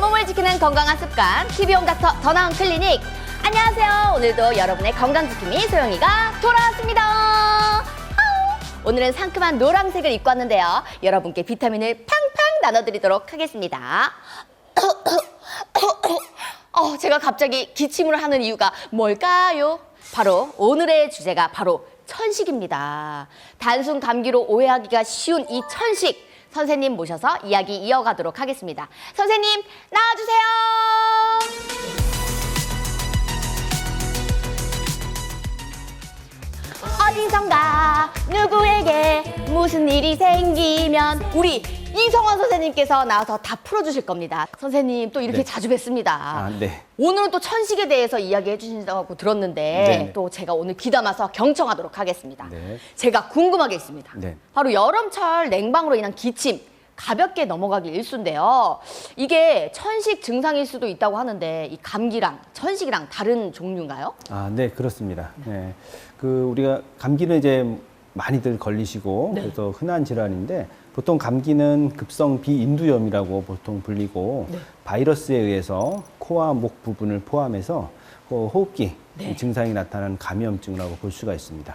몸을 지키는 건강한 습관 TV홈 닥터 더 나은 클리닉 안녕하세요 오늘도 여러분의 건강 지킴이 소영이가 돌아왔습니다. 오늘은 상큼한 노란색을 입고 왔는데요 여러분께 비타민을 팡팡 나눠드리도록 하겠습니다 어, 제가 갑자기 기침을 하는 이유가 뭘까요? 바로 오늘의 주제가 바로 천식입니다. 단순 감기로 오해하기가 쉬운 이 천식 선생님 모셔서 이야기 이어가도록 하겠습니다. 선생님 나와주세요. 어디선가 누구에게 무슨 일이 생기면 우리 이성원 선생님께서 나와서 다 풀어주실 겁니다. 선생님 또 이렇게 네. 자주 뵙습니다. 아, 네. 오늘은 또 천식에 대해서 이야기해 주신다고 들었는데 네네. 또 제가 오늘 귀담아서 경청하도록 하겠습니다. 네. 제가 궁금한 게 있습니다. 네. 바로 여름철 냉방으로 인한 기침 가볍게 넘어가기 일수인데요. 이게 천식 증상일 수도 있다고 하는데 이 감기랑 천식이랑 다른 종류인가요? 아, 네, 그렇습니다. 네. 그 우리가 감기는 이제 많이들 걸리시고 네. 그래서 흔한 질환인데 보통 감기는 급성 비인두염이라고 보통 불리고 네. 바이러스에 의해서 코와 목 부분을 포함해서 그 호흡기 네. 증상이 나타나는 감염증이라고 볼 수가 있습니다.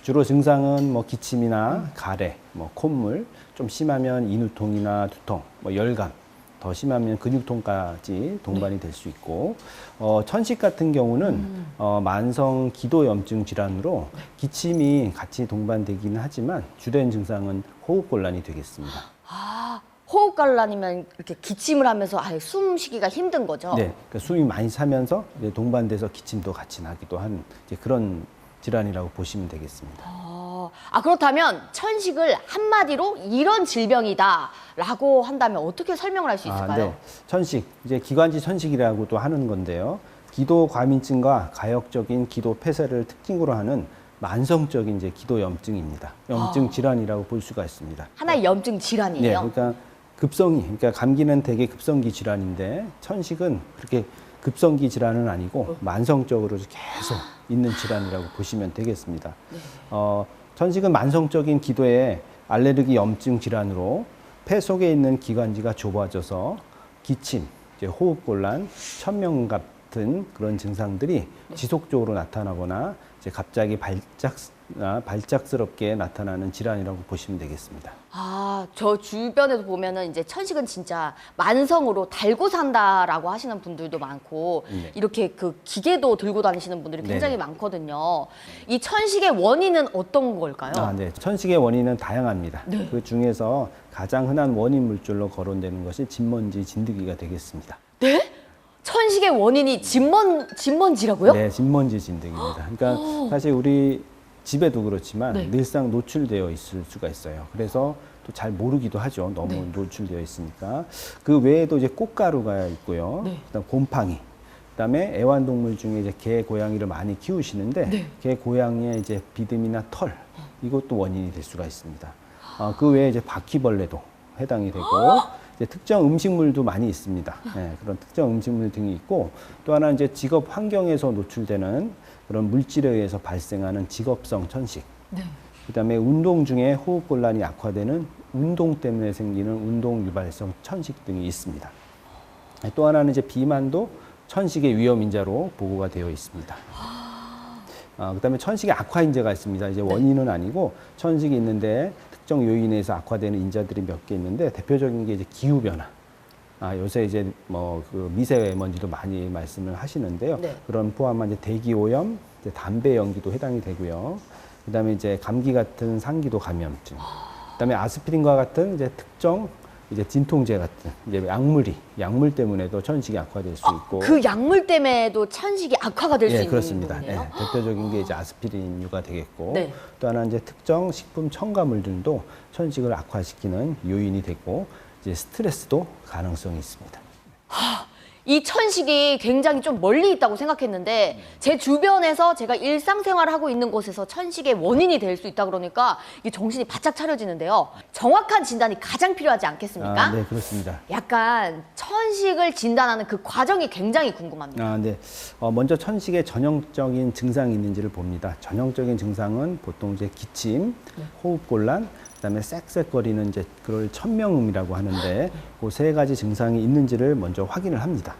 주로 증상은 뭐 기침이나 가래, 뭐 콧물, 좀 심하면 인후통이나 두통, 뭐 열감, 더 심하면 근육통까지 동반이 될 수 있고 어, 천식 같은 경우는 어, 만성 기도염증 질환으로 기침이 같이 동반되기는 하지만 주된 증상은 호흡곤란이 되겠습니다. 아, 호흡곤란이면 이렇게 기침을 하면서 아예 숨쉬기가 힘든 거죠? 네, 그러니까 숨이 많이 차면서 이제 동반돼서 기침도 같이 나기도 한 이제 그런 질환이라고 보시면 되겠습니다. 아, 아, 그렇다면 천식을 한마디로 이런 질병이다라고 한다면 어떻게 설명을 할 수 있을까요? 네. 천식, 이제 기관지 천식이라고도 하는 건데요. 기도 과민증과 가역적인 기도 폐쇄를 특징으로 하는 만성적인 이제 기도 염증입니다. 염증 아. 질환이라고 볼 수가 있습니다. 하나의 염증 네, 질환이에요. 그러니까 급성이, 그러니까 감기는 대개 급성기 질환인데 천식은 그렇게 급성기 질환은 아니고 만성적으로 계속 있는 질환이라고 보시면 되겠습니다. 어, 천식은 만성적인 기도에 알레르기 염증 질환으로 폐 속에 있는 기관지가 좁아져서 기침, 호흡곤란, 천명 같은 그런 증상들이 지속적으로 나타나거나 갑자기 발작 아, 발작스럽게 나타나는 질환이라고 보시면 되겠습니다. 아, 저 주변에도 보면은 이제 천식은 진짜 만성으로 달고 산다라고 하시는 분들도 많고 네. 이렇게 그 기계도 들고 다니시는 분들이 굉장히 네네. 많거든요. 이 천식의 원인은 어떤 걸까요? 아, 네. 천식의 원인은 다양합니다. 네. 그 중에서 가장 흔한 원인 물질로 거론되는 것이 진먼지, 진드기가 되겠습니다. 네? 천식의 원인이 진먼 진먼지라고요? 네, 진먼지, 진드기입니다. 그러니까 사실 우리 집에도 그렇지만 네. 늘상 노출되어 있을 수가 있어요. 그래서 또 잘 모르기도 하죠. 너무 네. 노출되어 있으니까. 그 외에도 이제 꽃가루가 있고요. 네. 그다음 곰팡이. 그다음에 애완동물 중에 이제 개, 고양이를 많이 키우시는데 네. 개, 고양이의 이제 비듬이나 털 이것도 원인이 될 수가 있습니다. 아, 그 외에 이제 바퀴벌레도 해당이 되고 특정 음식물도 많이 있습니다. 네, 그런 특정 음식물 등이 있고 또 하나 이제 직업 환경에서 노출되는 그런 물질에 의해서 발생하는 직업성 천식. 네. 그다음에 운동 중에 호흡 곤란이 악화되는 운동 때문에 생기는 운동 유발성 천식 등이 있습니다. 또 하나는 이제 비만도 천식의 위험 인자로 보고가 되어 있습니다. 아, 그다음에 천식의 악화 인자가 있습니다. 이제 원인은 아니고 천식이 있는데 특정 요인에 의해서 악화되는 인자들이 몇 개 있는데 대표적인 게 이제 기후 변화. 아, 요새 이제 뭐 그 미세먼지도 많이 말씀을 하시는데요. 네. 그런 포함한 이제 대기 오염, 이제 담배 연기도 해당이 되고요. 그다음에 이제 감기 같은 상기도 감염증. 그다음에 아스피린과 같은 이제 특정 이제 진통제 같은 이제 약물이 약물 때문에도 천식이 악화될 수 있고. 그 약물 때문에도 천식이 악화가 될 수 예, 있는 그렇습니다. 거네요. 예, 대표적인 게 이제 아스피린류가 되겠고 네. 또 하나 이제 특정 식품 첨가물들도 천식을 악화시키는 요인이 되고 이제 스트레스도 가능성이 있습니다. 이 천식이 굉장히 좀 멀리 있다고 생각했는데 제 주변에서 제가 일상생활을 하고 있는 곳에서 천식의 원인이 될 수 있다 그러니까 이게 정신이 바짝 차려지는데요. 정확한 진단이 가장 필요하지 않겠습니까? 아, 네, 그렇습니다. 약간 천식을 진단하는 그 과정이 굉장히 궁금합니다. 아, 네. 어, 먼저 천식의 전형적인 증상이 있는지를 봅니다. 전형적인 증상은 보통 이제 기침, 호흡곤란, 그다음에 쌕쌕거리는 이제 그걸 천명음이라고 하는데 그 세 가지 증상이 있는지를 먼저 확인을 합니다.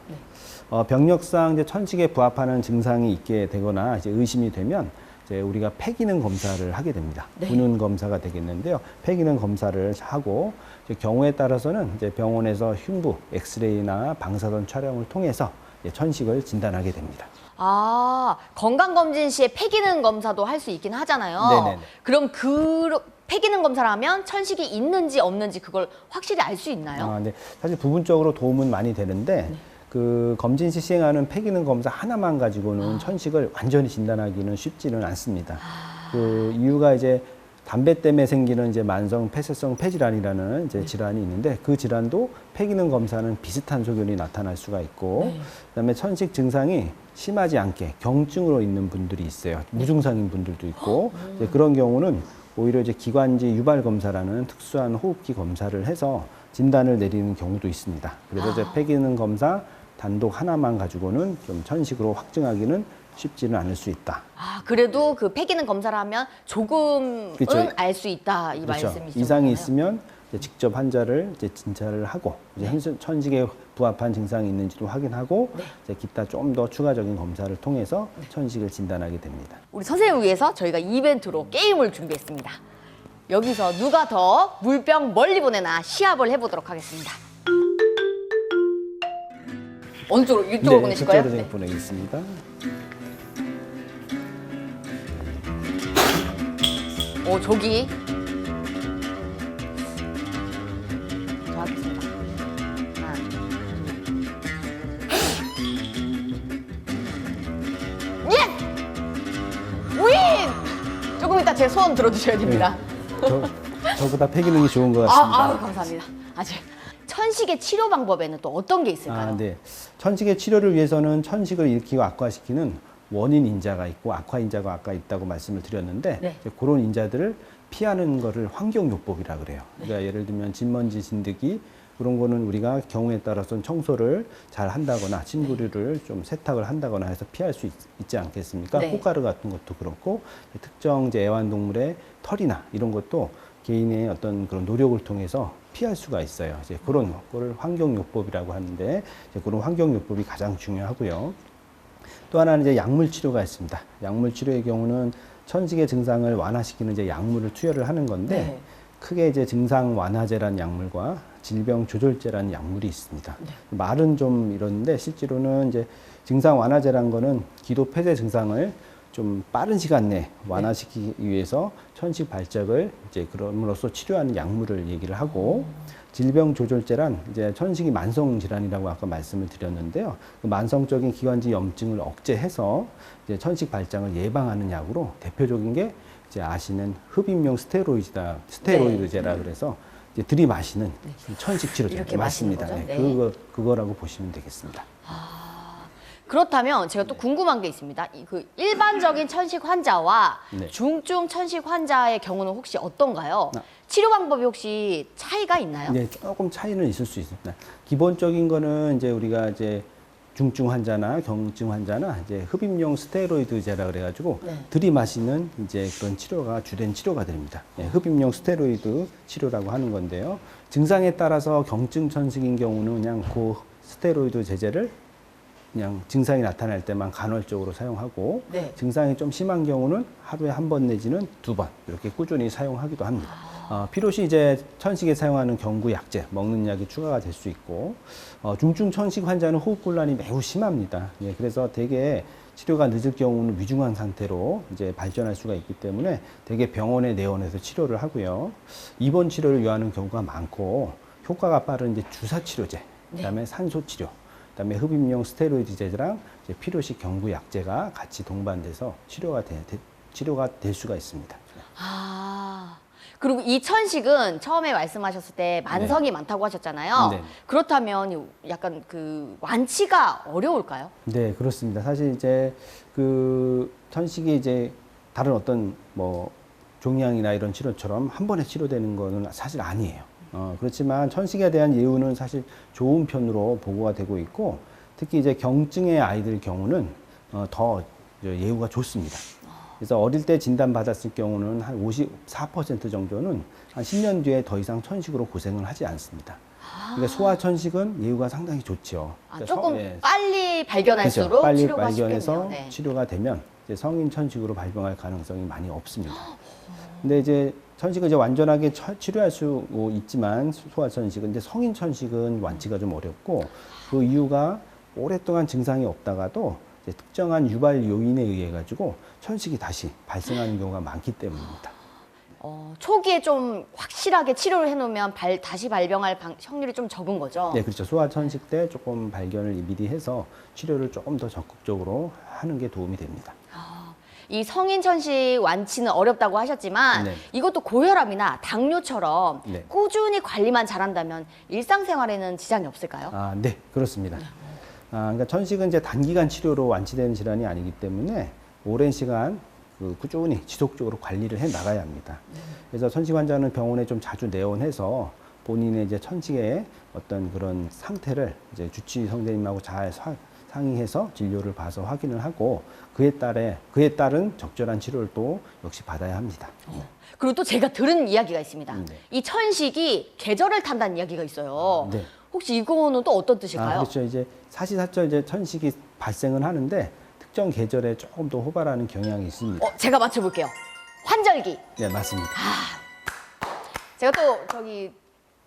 어, 병력상 이제 천식에 부합하는 증상이 있게 되거나 이제 의심이 되면 이제 우리가 폐기능 검사를 하게 됩니다. 네. 분은 검사가 되겠는데요. 폐기능 검사를 하고 경우에 따라서는 이제 병원에서 흉부 엑스레이나 방사선 촬영을 통해서 천식을 진단하게 됩니다. 아, 건강검진 시에 폐기능 검사도 할 수 있긴 하잖아요. 네네네. 그럼 그 폐기능 검사를 하면 천식이 있는지 없는지 그걸 확실히 알 수 있나요? 아, 네. 사실 부분적으로 도움은 많이 되는데 그 검진 시 시행하는 폐기능 검사 하나만 가지고는 천식을 완전히 진단하기는 쉽지는 않습니다. 그 이유가 이제 담배 때문에 생기는 이제 만성 폐쇄성 폐질환이라는 이제 질환이 있는데 그 질환도 폐기능 검사는 비슷한 소견이 나타날 수가 있고 그다음에 천식 증상이 심하지 않게 경증으로 있는 분들이 있어요. 무증상인 분들도 있고 이제 그런 경우는 오히려 이제 기관지 유발 검사라는 특수한 호흡기 검사를 해서 진단을 내리는 경우도 있습니다. 그래서 이제 폐기능 검사 단독 하나만 가지고는 좀 천식으로 확증하기는 쉽지는 않을 수 있다. 아, 그래도 그 폐기능 검사를 하면 조금은 그쵸. 알수 있다 이 그렇죠. 말씀이시죠? 이상이 있으면 직접 환자를 이제 진찰을 하고 이제 현실- 천식에 부합한 증상이 있는지도 확인하고 이제 기타 좀 더 추가적인 검사를 통해서 천식을 진단하게 됩니다. 우리 선생님을 위해서 저희가 이벤트로 게임을 준비했습니다. 여기서 누가 더 물병 멀리 보내나 시합을 해보도록 하겠습니다. 어느 쪽으로 이쪽으로 보내실 거예요? 그쪽으로 네. 보내겠습니다. 오 저기. 제 소원 들어주셔야 됩니다. 저, 저보다 폐기능이 좋은 것 아, 같습니다. 아유, 감사합니다. 아직 천식의 치료 방법에는 또 어떤 게 있을까요? 아, 네. 천식의 치료를 위해서는 천식을 일으키고 악화시키는 원인 인자가 있고 악화 인자가 아까 있다고 말씀을 드렸는데 네. 이제 그런 인자들을 피하는 거를 환경요법이라 그래요. 그러니까 예를 들면 진먼지 진드기 그런 거는 우리가 경우에 따라서는 청소를 잘 한다거나 침구류를 좀 세탁을 한다거나 해서 피할 수 있, 지 않겠습니까? 네. 꽃가루 같은 것도 그렇고 특정 이제 애완동물의 털이나 이런 것도 개인의 어떤 그런 노력을 통해서 피할 수가 있어요. 이제 그런 거를 환경요법이라고 하는데 이제 그런 환경요법이 가장 중요하고요. 또 하나는 이제 약물 치료가 있습니다. 약물 치료의 경우는 천식의 증상을 완화시키는 이제 약물을 투여를 하는 건데 네. 크게 이제 증상 완화제라는 약물과 질병 조절제라는 약물이 있습니다. 말은 좀 이런데 실제로는 이제 증상 완화제란 거는 기도 폐쇄 증상을 좀 빠른 시간 내에 완화시키기 위해서 천식 발작을 이제 그럼으로써 치료하는 약물을 얘기를 하고 질병 조절제란 이제 천식이 만성 질환이라고 아까 말씀을 드렸는데요. 그 만성적인 기관지 염증을 억제해서 이제 천식 발작을 예방하는 약으로 대표적인 게 이제 아시는 흡입용 스테로이드다 스테로이드제라 그래서 이제 들이마시는 천식 치료제 맞습니다. 네, 네. 그거 그거라고 보시면 되겠습니다. 그렇다면 제가 또 궁금한 게 있습니다. 이그 일반적인 천식 환자와 네. 중증 천식 환자의 경우는 혹시 어떤가요? 아. 치료 방법이 혹시 차이가 있나요? 네, 조금 차이는 있을 수 있습니다. 기본적인 거는 이제 우리가 이제 중증 환자나 경증 환자나 이제 흡입용 스테로이드제라 그래가지고 네. 들이마시는 이제 그런 치료가 주된 치료가 됩니다. 네, 흡입용 스테로이드 치료라고 하는 건데요. 증상에 따라서 경증 천식인 경우는 그냥 그 스테로이드 제제를 그냥 증상이 나타날 때만 간헐적으로 사용하고 네. 증상이 좀 심한 경우는 하루에 한 번 내지는 두 번 이렇게 꾸준히 사용하기도 합니다. 어, 필요시 이제 천식에 사용하는 경구 약제 먹는 약이 추가가 될 수 있고 어, 중증 천식 환자는 호흡 곤란이 매우 심합니다. 예, 그래서 대개 치료가 늦을 경우는 위중한 상태로 이제 발전할 수가 있기 때문에 대개 병원에 내원해서 치료를 하고요. 입원 치료를 요하는 경우가 많고 효과가 빠른 이제 주사 치료제, 그다음에 산소 치료, 그다음에 흡입용 스테로이드 제제랑 이제 필요시 경구 약제가 같이 동반돼서 치료가 돼, 돼- 치료가 될 수가 있습니다. 아. 그리고 이 천식은 처음에 말씀하셨을 때 만성이 많다고 하셨잖아요. 네. 그렇다면 약간 그 완치가 어려울까요? 네, 그렇습니다. 사실 이제 그 천식이 이제 다른 어떤 뭐 종양이나 이런 치료처럼 한 번에 치료되는 거는 사실 아니에요. 어, 그렇지만 천식에 대한 예후는 사실 좋은 편으로 보고가 되고 있고 특히 이제 경증의 아이들 경우는 어, 더 예후가 좋습니다. 그래서 어릴 때 진단 받았을 경우는 한 54% 정도는 한 10년 뒤에 더 이상 천식으로 고생을 하지 않습니다. 그러니까 소아 천식은 예후가 상당히 좋죠. 아, 그러니까 조금 성- 예. 빨리 발견할수록 그렇죠. 빨리 치료가 발견해서. 네. 치료가 되면 이제 성인 천식으로 발병할 가능성이 많이 없습니다. 근데 이제 천식은 이제 완전하게 처- 치료할 수 있지만 소아 천식은 이제 성인 천식은 완치가 좀 어렵고 그 이유가 오랫동안 증상이 없다가도 특정한 유발 요인에 의해 가지고 천식이 다시 발생하는 경우가 많기 때문입니다. 어, 초기에 좀 확실하게 치료를 해놓으면 발, 다시 발병할 방- 확률이 좀 적은 거죠. 네, 그렇죠. 소아 천식 때 조금 발견을 미리 해서 치료를 조금 더 적극적으로 하는 게 도움이 됩니다. 이 성인 천식 완치는 어렵다고 하셨지만 네. 이것도 고혈압이나 당뇨처럼 네. 꾸준히 관리만 잘한다면 일상생활에는 지장이 없을까요? 아, 네, 그렇습니다. 아, 그러니까 천식은 이제 단기간 치료로 완치되는 질환이 아니기 때문에 오랜 시간 그 꾸준히 지속적으로 관리를 해 나가야 합니다. 그래서 천식 환자는 병원에 좀 자주 내원해서 본인의 이제 천식의 어떤 그런 상태를 이제 주치의 선생님하고 잘 사- 상의해서 진료를 봐서 확인을 하고 그에 따라 그에 따른 적절한 치료를 또 역시 받아야 합니다. 그리고 또 제가 들은 이야기가 있습니다. 네. 이 천식이 계절을 탄다는 이야기가 있어요. 네. 혹시 이거는 또 어떤 아, 뜻일까요? 그렇죠. 이제 사시사철 이제 천식이 발생은 하는데 특정 계절에 조금 더 호발하는 경향이 있습니다. 어, 제가 맞춰볼게요. 환절기. 네, 맞습니다. 제가 또 저기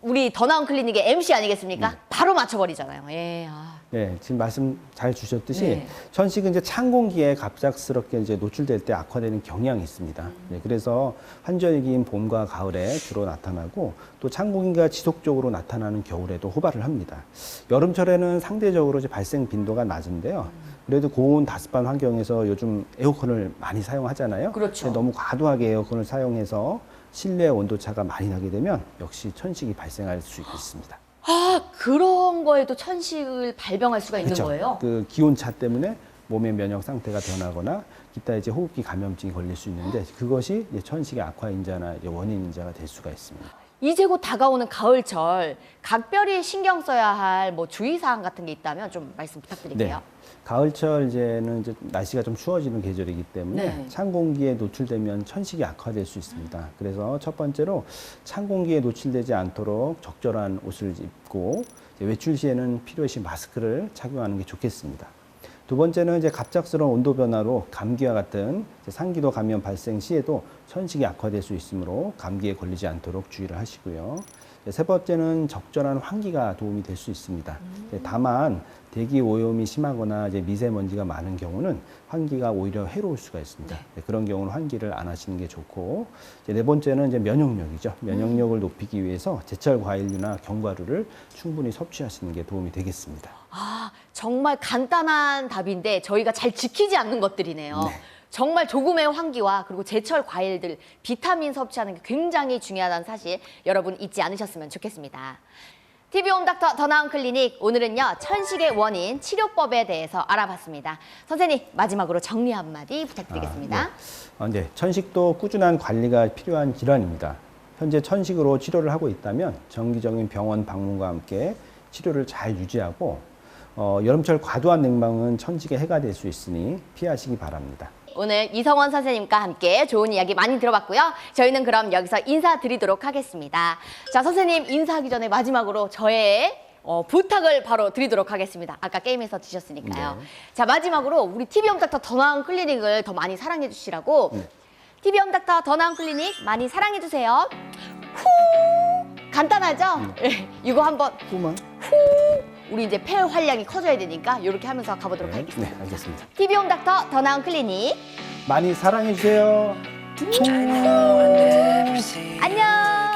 우리 더 나은 클리닉의 MC 아니겠습니까? 네. 바로 맞춰버리잖아요. 예. 아. 네, 지금 말씀 잘 주셨듯이 네. 천식은 이제 찬 공기에 갑작스럽게 이제 노출될 때 악화되는 경향이 있습니다. 네, 그래서 환절기인 봄과 가을에 주로 나타나고 또 찬 공기가 지속적으로 나타나는 겨울에도 호발을 합니다. 여름철에는 상대적으로 이제 발생 빈도가 낮은데요. 그래도 고온 다습한 환경에서 요즘 에어컨을 많이 사용하잖아요. 그렇죠. 너무 과도하게 에어컨을 사용해서 실내 온도 차가 많이 나게 되면 역시 천식이 발생할 수 있습니다. 아, 그런 거에도 천식을 발병할 수가 있는 그렇죠. 거예요? 그 기온 차 때문에 몸의 면역 상태가 변하거나 기타 이제 호흡기 감염증이 걸릴 수 있는데 그것이 이제 천식의 악화 인자나 이제 원인 인자가 될 수가 있습니다. 이제 곧 다가오는 가을철 각별히 신경 써야 할 뭐 주의사항 같은 게 있다면 좀 말씀 부탁드릴게요. 가을철 이제는 이제 날씨가 좀 추워지는 계절이기 때문에 네. 찬 공기에 노출되면 천식이 악화될 수 있습니다. 그래서 첫 번째로 찬 공기에 노출되지 않도록 적절한 옷을 입고 외출 시에는 필요시 마스크를 착용하는 게 좋겠습니다. 두 번째는 이제 갑작스러운 온도 변화로 감기와 같은 상기도 감염 발생 시에도 천식이 악화될 수 있으므로 감기에 걸리지 않도록 주의를 하시고요. 세 번째는 적절한 환기가 도움이 될 수 있습니다. 이제 다만 대기 오염이 심하거나 이제 미세먼지가 많은 경우는 환기가 오히려 해로울 수가 있습니다. 네, 그런 경우는 환기를 안 하시는 게 좋고 네 번째는 이제 면역력이죠. 면역력을 높이기 위해서 제철 과일류나 견과류를 충분히 섭취하시는 게 도움이 되겠습니다. 아, 정말 간단한 답인데 저희가 잘 지키지 않는 것들이네요. 네. 정말 조금의 환기와 그리고 제철 과일들, 비타민 섭취하는 게 굉장히 중요하다는 사실 여러분 잊지 않으셨으면 좋겠습니다. TV 홈 닥터 더 나은 클리닉 오늘은요 천식의 원인 치료법에 대해서 알아봤습니다. 선생님 마지막으로 정리 한마디 부탁드리겠습니다. 아, 네. 아, 네. 천식도 꾸준한 관리가 필요한 질환입니다. 현재 천식으로 치료를 하고 있다면 정기적인 병원 방문과 함께 치료를 잘 유지하고 어, 여름철 과도한 냉방은 천식에 해가 될 수 있으니 피하시기 바랍니다. 오늘 이성원 선생님과 함께 좋은 이야기 많이 들어봤고요. 저희는 그럼 여기서 인사드리도록 하겠습니다. 자, 선생님 인사하기 전에 마지막으로 저의 어, 부탁을 바로 드리도록 하겠습니다. 아까 게임에서 드셨으니까요. 네. 자, 마지막으로 우리 TV 홈닥터 더 나은 클리닉을 더 많이 사랑해 주시라고 네. TV 홈닥터 더 나은 클리닉 많이 사랑해 주세요. 후! 간단하죠? 예, 이거 한번 후만? 우리 이제 폐 활량이 커져야 되니까 이렇게 하면서 가보도록 네, 하겠습니다. 네, 알겠습니다. TV 홈 닥터 더 나은 클리닉 많이 사랑해 주세요. 안녕.